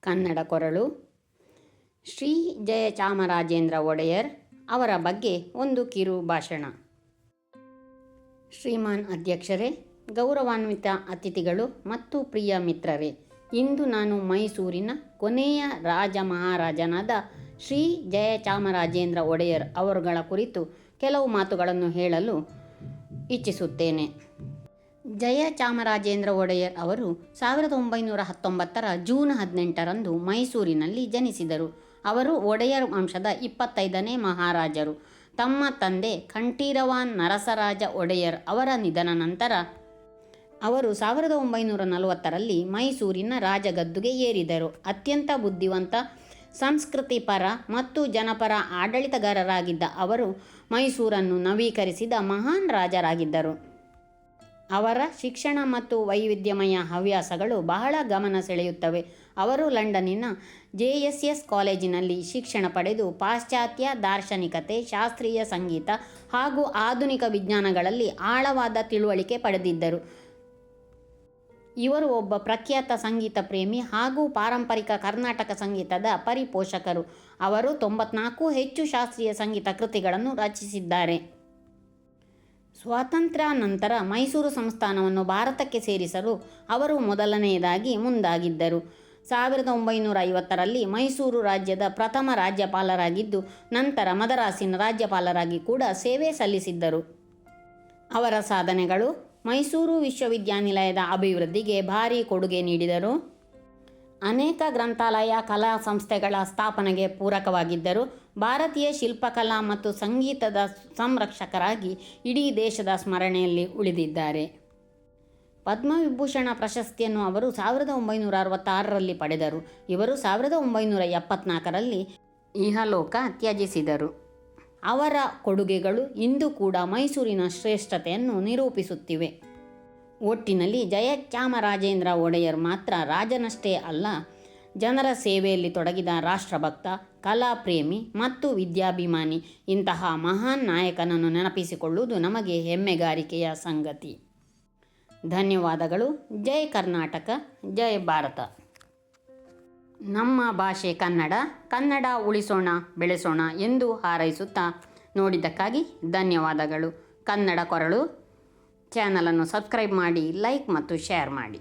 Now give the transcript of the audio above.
ಕನ್ನಡ ಕೊರಳು. ಶ್ರೀ ಜಯಚಾಮರಾಜೇಂದ್ರ ಒಡೆಯರ್ ಅವರ ಬಗ್ಗೆ ಒಂದು ಕಿರು ಭಾಷಣ. ಶ್ರೀಮಾನ್ ಅಧ್ಯಕ್ಷರೇ, ಗೌರವಾನ್ವಿತ ಅತಿಥಿಗಳು ಮತ್ತು ಪ್ರಿಯ ಮಿತ್ರರೇ, ಇಂದು ನಾನು ಮೈಸೂರಿನ ಕೊನೆಯ ರಾಜ ಮಹಾರಾಜನಾದ ಶ್ರೀ ಜಯಚಾಮರಾಜೇಂದ್ರ ಒಡೆಯರ್ ಅವರುಗಳ ಕುರಿತು ಕೆಲವು ಮಾತುಗಳನ್ನು ಹೇಳಲು ಇಚ್ಛಿಸುತ್ತೇನೆ. ಜಯಚಾಮರಾಜೇಂದ್ರ ಒಡೆಯರ್ ಅವರು ಸಾವಿರದ ಒಂಬೈನೂರ ಹತ್ತೊಂಬತ್ತರ ಜೂನ್ ಹದಿನೆಂಟರಂದು ಮೈಸೂರಿನಲ್ಲಿ ಜನಿಸಿದರು. ಅವರು ಒಡೆಯರ್ ವಂಶದ ಇಪ್ಪತ್ತೈದನೇ ಮಹಾರಾಜರು. ತಮ್ಮ ತಂದೆ ಕಂಠೀರವಾನ್ ನರಸರಾಜ ಒಡೆಯರ್ ಅವರ ನಿಧನ ನಂತರ ಅವರು ಸಾವಿರದ ಒಂಬೈನೂರ ನಲವತ್ತರಲ್ಲಿ ಮೈಸೂರಿನ ರಾಜಗದ್ದುಗೆ ಏರಿದರು. ಅತ್ಯಂತ ಬುದ್ಧಿವಂತ, ಸಂಸ್ಕೃತಿಪರ ಮತ್ತು ಜನಪರ ಆಡಳಿತಗಾರರಾಗಿದ್ದ ಅವರು ಮೈಸೂರನ್ನು ನವೀಕರಿಸಿದ ಮಹಾನ್ ರಾಜರಾಗಿದ್ದರು. ಅವರ ಶಿಕ್ಷಣ ಮತ್ತು ವೈವಿಧ್ಯಮಯ ಹವ್ಯಾಸಗಳು ಬಹಳ ಗಮನ ಸೆಳೆಯುತ್ತವೆ. ಅವರು ಲಂಡನ್ನಿನ ಜೆ ಎಸ್ ಎಸ್ ಕಾಲೇಜಿನಲ್ಲಿ ಶಿಕ್ಷಣ ಪಡೆದು ಪಾಶ್ಚಾತ್ಯ ದಾರ್ಶನಿಕತೆ, ಶಾಸ್ತ್ರೀಯ ಸಂಗೀತ ಹಾಗೂ ಆಧುನಿಕ ವಿಜ್ಞಾನಗಳಲ್ಲಿ ಆಳವಾದ ತಿಳುವಳಿಕೆ ಪಡೆದಿದ್ದರು. ಇವರು ಒಬ್ಬ ಪ್ರಖ್ಯಾತ ಸಂಗೀತ ಪ್ರೇಮಿ ಹಾಗೂ ಪಾರಂಪರಿಕ ಕರ್ನಾಟಕ ಸಂಗೀತದ ಪರಿಪೋಷಕರು. ಅವರು ತೊಂಬತ್ನಾಲ್ಕು ಹೆಚ್ಚು ಶಾಸ್ತ್ರೀಯ ಸಂಗೀತ ಕೃತಿಗಳನ್ನು ರಚಿಸಿದ್ದಾರೆ. ಸ್ವಾತಂತ್ರ್ಯ ನಂತರ ಮೈಸೂರು ಸಂಸ್ಥಾನವನ್ನು ಭಾರತಕ್ಕೆ ಸೇರಿಸಲು ಅವರು ಮೊದಲನೆಯದಾಗಿ ಮುಂದಾಗಿದ್ದರು. ಸಾವಿರದ ಒಂಬೈನೂರ ಐವತ್ತರಲ್ಲಿ ಮೈಸೂರು ರಾಜ್ಯದ ಪ್ರಥಮ ರಾಜ್ಯಪಾಲರಾಗಿದ್ದು, ನಂತರ ಮದರಾಸಿನ ರಾಜ್ಯಪಾಲರಾಗಿ ಕೂಡ ಸೇವೆ ಸಲ್ಲಿಸಿದ್ದರು. ಅವರ ಸಾಧನೆಗಳು ಮೈಸೂರು ವಿಶ್ವವಿದ್ಯಾನಿಲಯದ ಅಭಿವೃದ್ಧಿಗೆ ಭಾರೀ ಕೊಡುಗೆ ನೀಡಿದರು. ಅನೇಕ ಗ್ರಂಥಾಲಯ, ಕಲಾ ಸಂಸ್ಥೆಗಳ ಸ್ಥಾಪನೆಗೆ ಪೂರಕವಾಗಿದ್ದರು ಭಾರತೀಯ ಶಿಲ್ಪಕಲಾ ಮತ್ತು ಸಂಗೀತದ ಸಂರಕ್ಷಕರಾಗಿ ಇಡೀ ದೇಶದ ಸ್ಮರಣೆಯಲ್ಲಿ ಉಳಿದಿದ್ದಾರೆ. ಪದ್ಮವಿಭೂಷಣ ಪ್ರಶಸ್ತಿಯನ್ನು ಅವರು ಸಾವಿರದ ಒಂಬೈನೂರ ಅರವತ್ತಾರರಲ್ಲಿ ಪಡೆದರು. ಇವರು ಸಾವಿರದ ಒಂಬೈನೂರ ಎಪ್ಪತ್ನಾಲ್ಕರಲ್ಲಿ ಇಹಲೋಕ ತ್ಯಜಿಸಿದರು. ಅವರ ಕೊಡುಗೆಗಳು ಇಂದು ಕೂಡ ಮೈಸೂರಿನ ಶ್ರೇಷ್ಠತೆಯನ್ನು ನಿರೂಪಿಸುತ್ತಿವೆ. ಒಟ್ಟಿನಲ್ಲಿ ಜಯಚಾಮರಾಜೇಂದ್ರ ಒಡೆಯರ್ ಮಾತ್ರ ರಾಜನಷ್ಟೇ ಅಲ್ಲ, ಜನರ ಸೇವೆಯಲ್ಲಿ ತೊಡಗಿದ ರಾಷ್ಟ್ರಭಕ್ತ, ಕಲಾಪ್ರೇಮಿ ಮತ್ತು ವಿದ್ಯಾಭಿಮಾನಿ ಇಂತಹ ಮಹಾನ್ ನಾಯಕನನ್ನು ನೆನಪಿಸಿಕೊಳ್ಳುವುದು ನಮಗೆ ಹೆಮ್ಮೆಗಾರಿಕೆಯ ಸಂಗತಿ. ಧನ್ಯವಾದಗಳು. ಜೈ ಕರ್ನಾಟಕ, ಜೈ ಭಾರತ. ನಮ್ಮ ಭಾಷೆ ಕನ್ನಡ ಕನ್ನಡ ಉಳಿಸೋಣ, ಬೆಳೆಸೋಣ ಎಂದು ಹಾರೈಸುತ್ತಾ ನೋಡಿದ್ದಕ್ಕಾಗಿ ಧನ್ಯವಾದಗಳು. ಕನ್ನಡ ಕೊರಳು. ಚಾನಲನ್ನು ಸಬ್ಸ್ಕ್ರೈಬ್ ಮಾಡಿ ಲೈಕ್ ಮತ್ತು ಶೇರ್ ಮಾಡಿ.